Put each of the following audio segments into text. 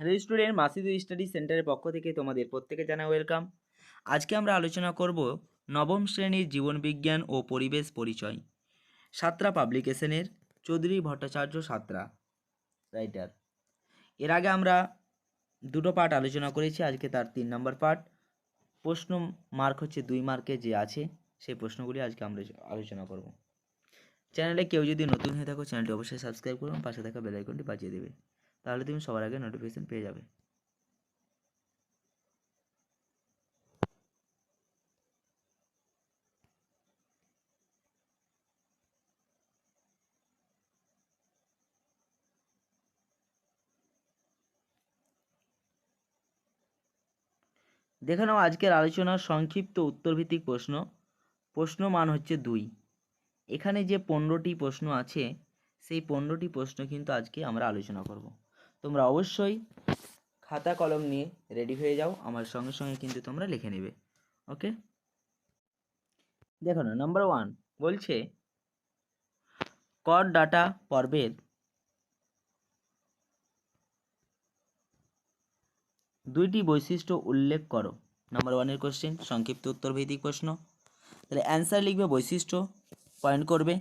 Hello student মাসিদু study সেন্টারের পক্ষ থেকে তোমাদের প্রত্যেকে জানাই ওয়েলকাম। আজকে আমরা আলোচনা করব নবম শ্রেণির জীবনবিজ্ঞান ও পরিবেশ পরিচয়। সাতরা পাবলিকেশনের চৌধুরী ভট্টাচার্য সাতরা, রাইটার। এর আগে আমরা দুটো পার্ট আলোচনা করেছি, আজকে তার তিন নম্বর পার্ট। প্রশ্ন মার্ক হচ্ছে দুই মার্কে যে আছে, সেই প্রশ্নগুলি আজকে আমরা আলোচনা করব। চ্যানেলে কেউ যদি নতুন হয়ে থাকো, চ্যানেলটি অবশ্যই সাবস্ক্রাইব করুন, পাশে থাকা বেল আইকনটি বাজিয়ে দেবে। তাহলে তুমি সবার আগে নোটিফিকেশন পেয়ে যাবে। দেখে নাও, আজকের আলোচনার সংক্ষিপ্ত উত্তরভিত্তিক প্রশ্ন। প্রশ্ন মান হচ্ছে দুই। এখানে যে পনেরোটি প্রশ্ন আছে, সেই পনেরোটি প্রশ্ন কিন্তু আজকে আমরা আলোচনা করব। তোমরা অবশ্যই খাতা কলম নিয়ে রেডি হয়ে যাও। আমার সঙ্গে সঙ্গে কিন্তু তোমরা লিখে নেবে। ওকে দেখো না নাম্বার ওয়ান বলছে, কর ডাটা পর্বের দুইটি বৈশিষ্ট্য উল্লেখ করো। নাম্বার ওয়ানের কোশ্চেন সংক্ষিপ্ত উত্তর ভিত্তিক প্রশ্ন। তাহলে অ্যান্সার লিখবে বৈশিষ্ট্য পয়েন্ট করবে।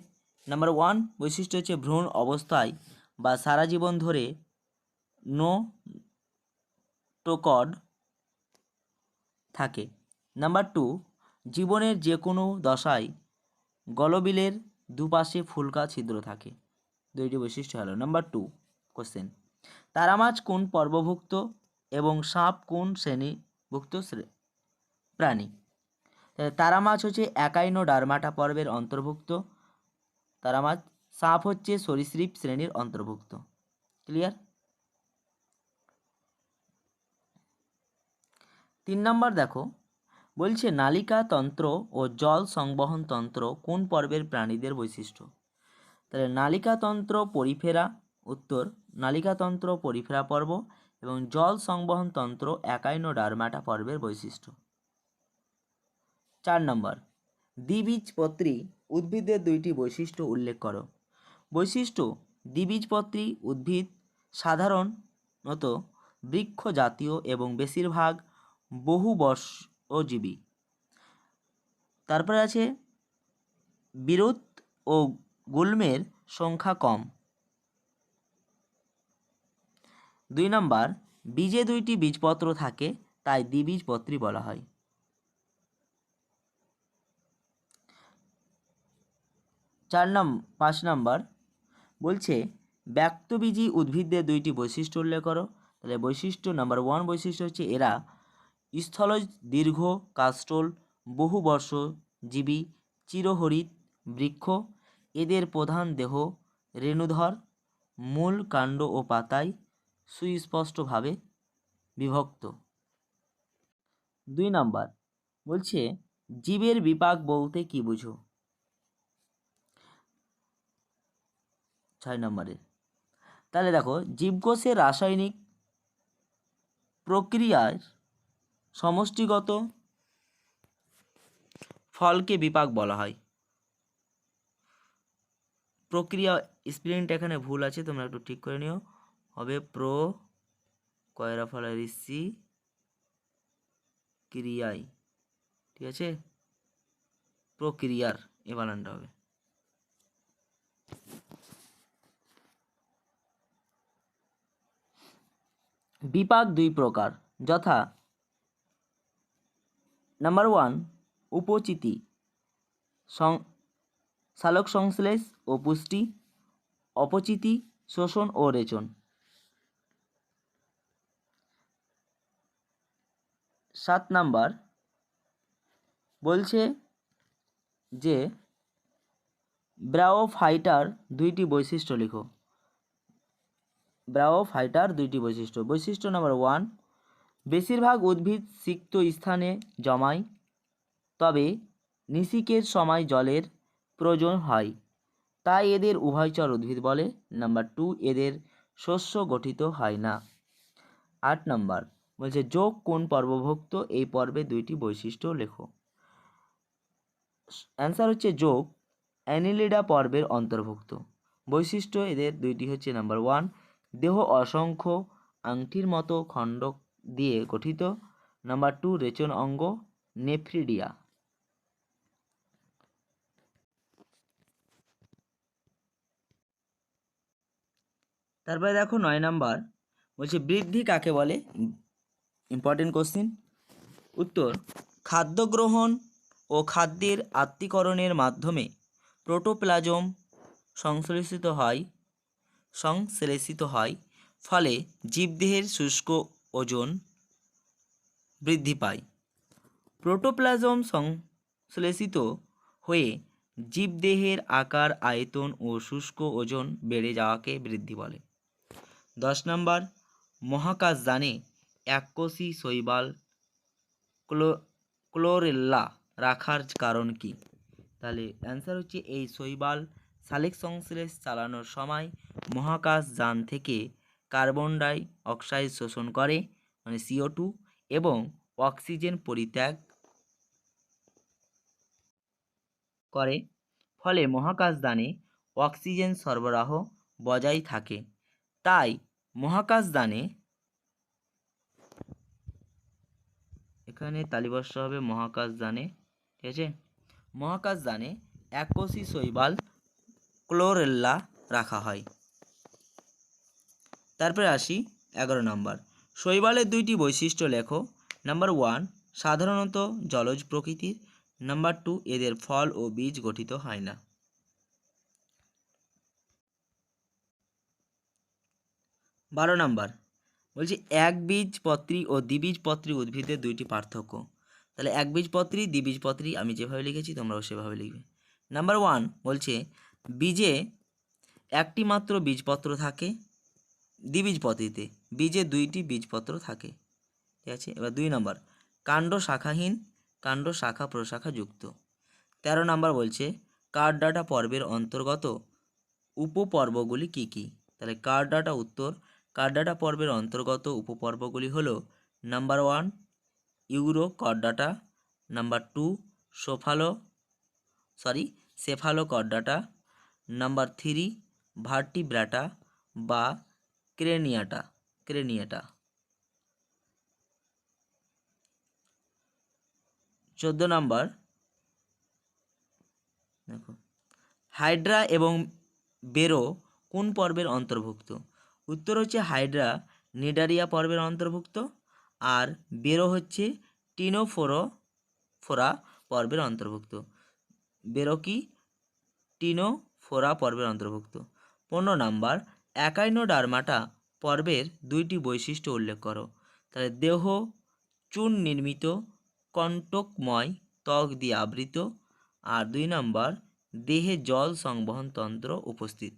নাম্বার ওয়ান বৈশিষ্ট্য হচ্ছে ভ্রূণ অবস্থায় বা সারা জীবন ধরে নো টোকড থাকে। নাম্বার টু, জীবনের যে কোনো দশায় গলবিলের দুপাশে ফুলকা ছিদ্র থাকে। দুইটি বৈশিষ্ট্য হলো, নাম্বার টু কোশ্চেন তারা মাছ কোন পর্বভুক্ত এবং সাপ কোন শ্রেণীভুক্ত শ্রে- প্রাণী? তারা মাছ হচ্ছে একাইনো ডারমাটা পর্বের অন্তর্ভুক্ত। তারা মাছ সাপ হচ্ছে সরীসৃপ শ্রেণির অন্তর্ভুক্ত। ক্লিয়ার তিন নম্বর দেখো। বলছে নালিকা তন্ত্র ও জল সংবহন তন্ত্র কোন পর্বের প্রাণীদের বৈশিষ্ট্য? তাহলে নালিকা তন্ত্র পরিফেরা, উত্তর, নালিকা তন্ত্র পরিফেরা পর্ব এবং জল সংবহন তন্ত্র একাইনো ডারমাটা পর্বের বৈশিষ্ট্য। চার নম্বর, দ্বিবীজপত্রী উদ্ভিদের দুইটি বৈশিষ্ট্য উল্লেখ করো। বৈশিষ্ট্য, দ্বিবীজপত্রী উদ্ভিদ সাধারণত বৃক্ষ জাতীয় এবং বেশিরভাগ বহুবর্ষজীবী তারপরে আছে বিরুৎ ও গুল্মের সংখ্যা কম। দুই নম্বর, বীজে দুইটি বীজপত্র থাকে, তাই দ্বিবীজপত্রী বলা হয়। চার নাম, পাঁচ নাম্বার, বলছে ব্যক্তবীজী উদ্ভিদদের দুইটি বৈশিষ্ট্য উল্লেখ করো। তাহলে বৈশিষ্ট্য নাম্বার ওয়ান বৈশিষ্ট্য হচ্ছে এরা স্থলজ দীর্ঘ কাস্টল, বহু বর্ষ জীবী চিরহরিত বৃক্ষ, এদের প্রধান দেহ রেণুধর, মূল কাণ্ড ও পাতায় সুস্পষ্টভাবে বিভক্ত। দুই নাম্বার, বলছে, জীবের বিপাক বলতে কি বুঝো? ছয় নম্বরের তাহলে দেখো, জীবকোষের রাসায়নিক প্রক্রিয়ার সমষ্টিগত ফলকে বিপাক বলা হয়। প্রক্রিয়া স্প্রিন্ট এখানে ভুল আছে, তোমরা একটু ঠিক করে নিও। হবে প্রো কয়রা ফলের সি ক্রিয়ায় ঠিক আছে? প্রক্রিয়ার এ বানানটা হবে। বিপাক দুই প্রকার, যথা নাম্বার ওয়ান উপচিতি সং, সালোক সংশ্লেষ ও পুষ্টি, অপচিতি, শোষণ ও রেচন। সাত নাম্বার, বলছে যে, ব্রাও ফাইটার দুইটি বৈশিষ্ট্য লিখো। ব্রাও ফাইটার দুইটি বৈশিষ্ট্য। বৈশিষ্ট্য নাম্বার ওয়ান বেশিরভাগ উদ্ভিদ সিক্ত স্থানে জমায়, তবে নিষিকের সময় জলের প্রয়োজন হয়। তাই এদের উভয়চর উদ্ভিদ বলে। নাম্বার টু, এদের শস্য গঠিত হয় না। আট নম্বর, বলছে যোগ কোন পর্বভুক্ত, এই পর্বে দুইটি বৈশিষ্ট্য লেখো। অ্যান্সার হচ্ছে যোগ, অ্যানিলিডা পর্বের অন্তর্ভুক্ত। বৈশিষ্ট্য এদের দুইটি হচ্ছে নাম্বার ওয়ান, দেহ অসংখ্য আংটির মতো খণ্ড দিয়ে গঠিত। নাম্বার টু, রেচন অঙ্গ, নেফ্রিডিয়া। তারপরে দেখো নয় নাম্বার, বলছে বৃদ্ধি কাকে বলে? ইম্পর্টেন্ট কোশ্চিন উত্তর, খাদ্য গ্রহণ ও খাদ্যের আত্মীকরণের মাধ্যমে প্রোটোপ্লাজম সংশ্লেষিত হয় সংশ্লেষিত হয়, ফলে জীবদেহের শুষ্ক ওজন বৃদ্ধি পায়। প্রোটোপ্লাজম সংশ্লেষিত হয়ে জীবদেহের আকার, আয়তন ও শুষ্ক ওজন বেড়ে যাওয়াকে বৃদ্ধি বলে। দশ নম্বর মহাকাশযানে এককোষী শৈবাল ক্লো ক্লোরেল্লা রাখার কারণ কি? তাহলে অ্যান্সার হচ্ছে এই শৈবাল শালিক সংশ্লেষ চালানোর সময় মহাকাশযান থেকে কার্বন ডাই অক্সাইড শোষণ করে মানে সিও টু এবং অক্সিজেন পরিত্যাগ করে। ফলে মহাকাশযানে অক্সিজেন সরবরাহ বজায় থাকে। তাই মহাকাশযানে এখানে তালিবর্ষ হবে মহাকাশযানে, ঠিক আছে? মহাকাশযানে এককোষী শৈবাল ক্লোরেল্লা রাখা হয়। তারপরে আসি এগারো নম্বর। শৈবালের দুইটি বৈশিষ্ট্য লেখো। নাম্বার ওয়ান, সাধারণত জলজ প্রকৃতির। নাম্বার টু, এদের ফল ও বীজ গঠিত হয় না। বারো নাম্বার, বলছি একবীজপত্রী ও দ্বিবীজপত্রী উদ্ভিদের দুইটি পার্থক্য। তাহলে একবীজপত্রী দ্বিবীজপত্রী আমি যেভাবে লিখেছি, তোমরাও সেভাবে লিখবে। নাম্বার ওয়ান, বলছে বীজে একটি মাত্র বীজপত্র থাকে। দ্বিবীজপত্রীতে বীজে দুইটি বীজপত্র থাকে। ঠিক আছে? এবার দুই নম্বর, কাণ্ড শাখাহীন, কাণ্ড শাখা প্রশাখা যুক্ত। তেরো নম্বর বলছে কার্ডাটা পর্বের অন্তর্গত উপপর্বগুলি কি কি? তাহলে কার্ডাটা উত্তর কার্ডাটা পর্বের অন্তর্গত উপপর্বগুলি হলো, number one, urochordata number two, cephalo, sorry, cephalochordata number three, vertebrata বা ক্রেনিয়াটা ক্রেনিয়াটা। চোদ্দ নাম্বার। দেখো, হাইড্রা এবং বেরো কোন পর্বের অন্তর্ভুক্ত? উত্তর হচ্ছে হাইড্রা, নিডারিয়া পর্বের অন্তর্ভুক্ত, আর বেরো হচ্ছে টিনোফোরো, ফোরা পর্বের অন্তর্ভুক্ত। বেরো কি? টিনোফোরা পর্বের অন্তর্ভুক্ত। পনেরো নাম্বার একাইনোডার্মাটা পর্বের দুইটি বৈশিষ্ট্য উল্লেখ করো। তাহলে দেহ চুন নির্মিত, কণ্টকময়, ত্বক দিয়ে আবৃত আর দুই নম্বর, দেহে জল সংবহন তন্ত্র উপস্থিত।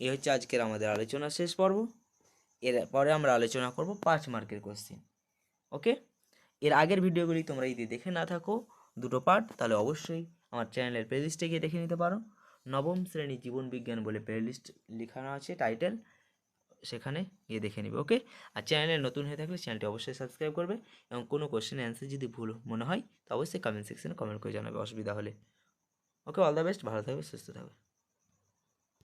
এ হচ্ছে আজকের আমাদের আলোচনা শেষ পর্ব। এর পরে আমরা আলোচনা করব পাঁচ মার্কের কোশ্চেন ওকে? এর আগের ভিডিওগুলি তোমরা যদি দেখে না থাকো, দুটো পার্ট তাহলে অবশ্যই আমার চ্যানেলের প্লেলিস্টে গিয়ে দেখে নিতে পারো। নবম শ্রেণি জীবন বিজ্ঞান বলে প্লেলিস্ট লেখানো আছে টাইটেল সেখানে গিয়ে দেখে নিবে ওকে আর চ্যানেলে নতুন হয়ে থাকলে চ্যানেলটি অবশ্যই সাবস্ক্রাইব করবে এবং কোনো কোশ্চেনের অ্যান্সার যদি ভুল মনে হয়, তো অবশ্যই কমেন্ট সেকশনে কমেন্ট করে জানাবে, অসুবিধা হলে। ওকে অল দ্য বেস্ট ভালো থাকবে, সুস্থ থাকবে।